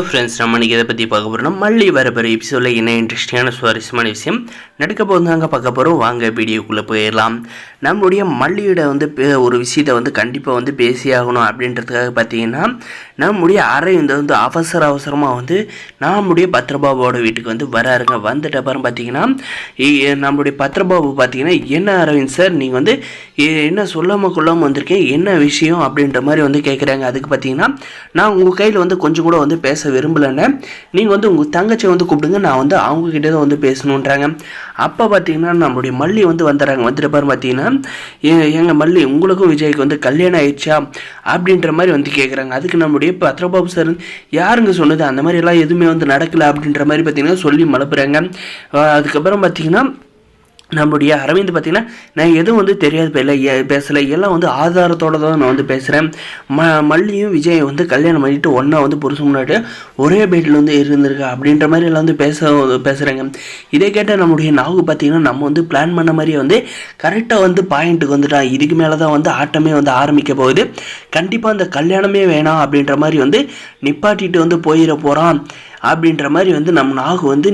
Friends நம்ம இன்றைக்கி இதை பற்றி பார்க்க போகிறோம் மல்லி வரப்போகிற எபிசோடில் என்ன இன்ட்ரெஸ்டிங்கான சுவாரஸ்யமான விஷயம்? நடக்க போகுதாங்க பார்க்க போகிறோம் வாங்க வீடியோக்குள்ளே போயிடலாம். நம்மளுடைய மல்லியோட வந்து பே- ஒரு விஷயத்தை வந்து கண்டிப்பாக வந்து பேசியாகணும் அப்படின்றதுக்காக பார்த்தீங்கன்னா நம்முடைய அரவிந்த் வந்து அவசர அவசரமாக வந்து நம்முடைய பத்ரபாபுவோட வீட்டுக்கு வந்து வராருங்க. வந்துட்ட அப்புறம் பார்த்தீங்கன்னா நம்மளுடைய பத்ரபாபு பார்த்தீங்கன்னா என்ன அரவிந்த் சார் நீங்கள் வந்து என்ன சொல்லாமல் கொள்ளாமல் வந்திருக்கேன் என்ன விஷயம் அப்படின்ற மாதிரி வந்து கேட்குறாங்க அதுக்கு பார்த்தீங்கன்னா நான் உங்கள் கையில் வந்து கொஞ்சம் கூட வந்து பேச விரும்பலைன்னு நீங்கள் வந்து உங்கள் தங்கச்சியை வந்து கூப்பிடுங்க. நான் வந்து அவங்ககிட்ட தான் வந்து பேசணுன்றாங்க. அப்போ பார்த்தீங்கன்னா நம்மளுடைய மல்லி வந்து வந்துடுறாங்க. வந்துட்டு பாரு பார்த்தீங்கன்னா "ஏ- ஏங்க மல்லி உங்களுக்கும் விஜய்க்கு வந்து கல்யாணம் ஆயிடுச்சா? அப்படின்ற மாதிரி வந்து கேட்குறாங்க அதுக்கு நம்மளுடைய பத்ரபாபு சார் யாருங்க சொன்னது? அந்த மாதிரி எல்லாம் எதுவுமே வந்து நடக்கல அப்படின்ற மாதிரி பார்த்தீங்கன்னா சொல்லி மலப்புறாங்க. அதுக்கப்புறம் பார்த்தீங்கன்னா நம்முடைய அரவிந்த் பார்த்தீங்கன்னா நான் எதுவும் வந்து தெரியாது பேல பேசலை. எல்லாம் வந்து ஆதாரத்தோட தான் நான் வந்து பேசுகிறேன் ம மல்லியும் விஜய் வந்து கல்யாணம் பண்ணிட்டு ஒன்றா வந்து புருஷன் முன்னாடி ஒரே பேட்டில் வந்து இருந்திருக்கு அப்படின்ற மாதிரி எல்லாம் வந்து பேச பேசுகிறாங்க இதை கேட்டால் நம்மளுடைய நாகு பார்த்தீங்கன்னா நம்ம வந்து பிளான் பண்ண மாதிரியே வந்து கரெக்டாக வந்து பாயிண்ட்டுக்கு வந்துட்டான். இதுக்கு மேலே தான் வந்து ஆட்டமே வந்து ஆரம்பிக்க போகுது. கண்டிப்பாக அந்த கல்யாணமே வேணாம் அப்படின்ற மாதிரி வந்து நிப்பாட்டிட்டு வந்து போயிட போகிறான் அப்படின்ற மாதிரி வந்து நம்ம நாகு வந்து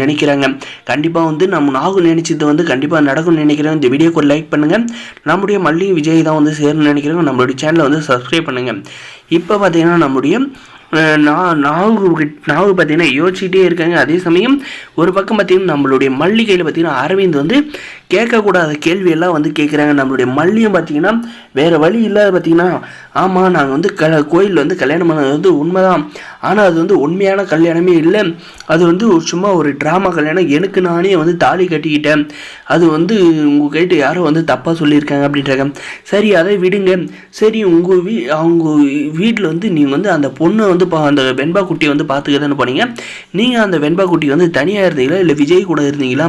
நினைக்கிறாங்க. கண்டிப்பாக வந்து நம்ம நாகு நினைச்சது வந்து கண்டிப்பாக நடக்கும்னு நினைக்கிறேன். இந்த வீடியோக்கு ஒரு லைக் பண்ணுங்கள் நம்முடைய மல்லி விஜய் தான் வந்து சேரணும்னு நினைக்கிறேன் நம்மளுடைய சேனலை வந்து சப்ஸ்கிரைப் பண்ணுங்கள் இப்போ பார்த்தீங்கன்னா நம்முடைய நான் நாகு நாகு பார்த்தீங்கன்னா யோசிச்சுட்டே இருக்காங்க. அதே சமயம் ஒரு பக்கம் பார்த்தீங்கன்னா நம்மளுடைய மல்லிகையில் பார்த்தீங்கன்னா அரவிந்த் வந்து கேட்கக்கூடாத கேள்வியெல்லாம் வந்து கேட்குறாங்க நம்மளுடைய மல்லியும் பார்த்தீங்கன்னா வேறு வழி இல்லாத பார்த்தீங்கன்னா ஆமாம் நாங்கள் வந்து க கோயிலில் வந்து கல்யாணம் பண்ணது வந்து உண்மைதான். ஆனால் அது வந்து உண்மையான கல்யாணமே இல்லை. அது வந்து சும்மா ஒரு ட்ராமா கல்யாணம். எனக்கு நானே வந்து தாலி கட்டிக்கிட்டேன். அது வந்து உங்கள் கேட்டு யாரோ வந்து தப்பாக சொல்லியிருக்காங்க அப்படின்றாங்க. சரி அதை விடுங்க. சரி உங்கள் வீ அவங்க வீட்டில் வந்து நீங்கள் வந்து அந்த பொண்ணை வந்து வந்து அந்த வெண்பா குட்டியை வந்து பார்த்துக்க போனீங்க. நீங்கள் அந்த வெண்பா குட்டி வந்து தனியாக இருந்தீங்களா? இல்லை விஜய் கூட இருந்தீங்களா?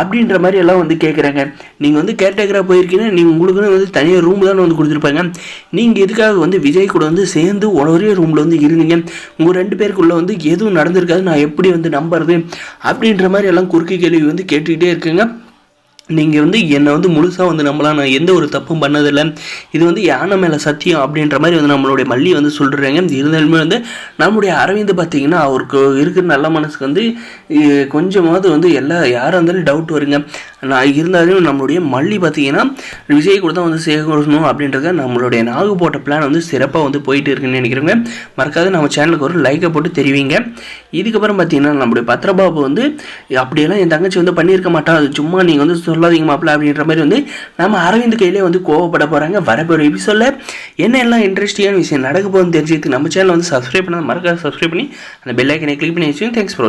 அப்படின்ற மாதிரி எல்லாம் வந்து கேட்குறாங்க நீங்கள் வந்து கேர்டேக்கராக போயிருக்கீங்கன்னா நீங்கள் உங்களுக்குன்னு வந்து தனியாக ரூம் தானே வந்து கொடுத்துருப்பாங்க. நீங்கள் எதுக்காக வந்து விஜய் கூட வந்து சேர்ந்து ஒரே ரூமில் வந்து இருந்தீங்க? உங்கள் ரெண்டு பேருக்குள்ளே வந்து எதுவும் நடந்திருக்காது. நான் எப்படி வந்து நம்புறது? அப்படின்ற மாதிரி எல்லாம் குறுக்கு கேள்வி வந்து கேட்டுக்கிட்டே இருக்குங்க. நீங்கள் வந்து என்னை வந்து முழுசாக வந்து நம்பலாம். நான் எந்த ஒரு தப்பும் பண்ணதில்லை. இது வந்து யானை மேலே சத்தியம் அப்படின்ற மாதிரி வந்து நம்மளுடைய மல்லி வந்து சொல்கிறாங்க இருந்தாலுமே வந்து நம்முடைய அரவிந்த் பார்த்தீங்கன்னா அவருக்கு இருக்கிற நல்ல மனசுக்கு வந்து கொஞ்சமாவது வந்து எல்லா யாராக இருந்தாலும் டவுட் வருங்க. நான் இருந்தாலும் நம்மளுடைய மல்லி பார்த்தீங்கன்னா விஜய் கூட தான் வந்து சேர்க்கணும் அப்படின்றத நம்மளுடைய நாகு போட்ட பிளான் வந்து சிறப்பாக வந்து போயிட்டு இருக்குன்னு நினைக்கிறேங்க. மறக்காத நம்ம சேனலுக்கு ஒரு லைக்கை போட்டு தெரிவிங்க. இதுக்கப்புறம் பார்த்தீங்கன்னா நம்மளுடைய பத்ரபாபு வந்து அப்படியெல்லாம் என் தங்கச்சி வந்து பண்ணியிருக்க மாட்டான் அது சும்மா நீங்கள் வந்து சொல்லாதீங்க மாப்பிள்ள அப்படின்ற மாதிரி வந்து நம்ம அரவிந்த் கையிலே வந்து கோவப்பட போகிறாங்க வரப்போகிற எபிசோடில் என்ன எல்லாம் இன்ட்ரெஸ்டிங்கான விஷயம் நடக்க போகுதுன்னு தெரிஞ்சுக்கு நம்ம சேனல் வந்து சப்ஸ்கிரைப் பண்ணால் மறக்காத சப்ஸ்கிரைப் பண்ணி அந்த பெல் ஐக்கனை கிளிக் பண்ணி வச்சுக்கோங்க. Thanks for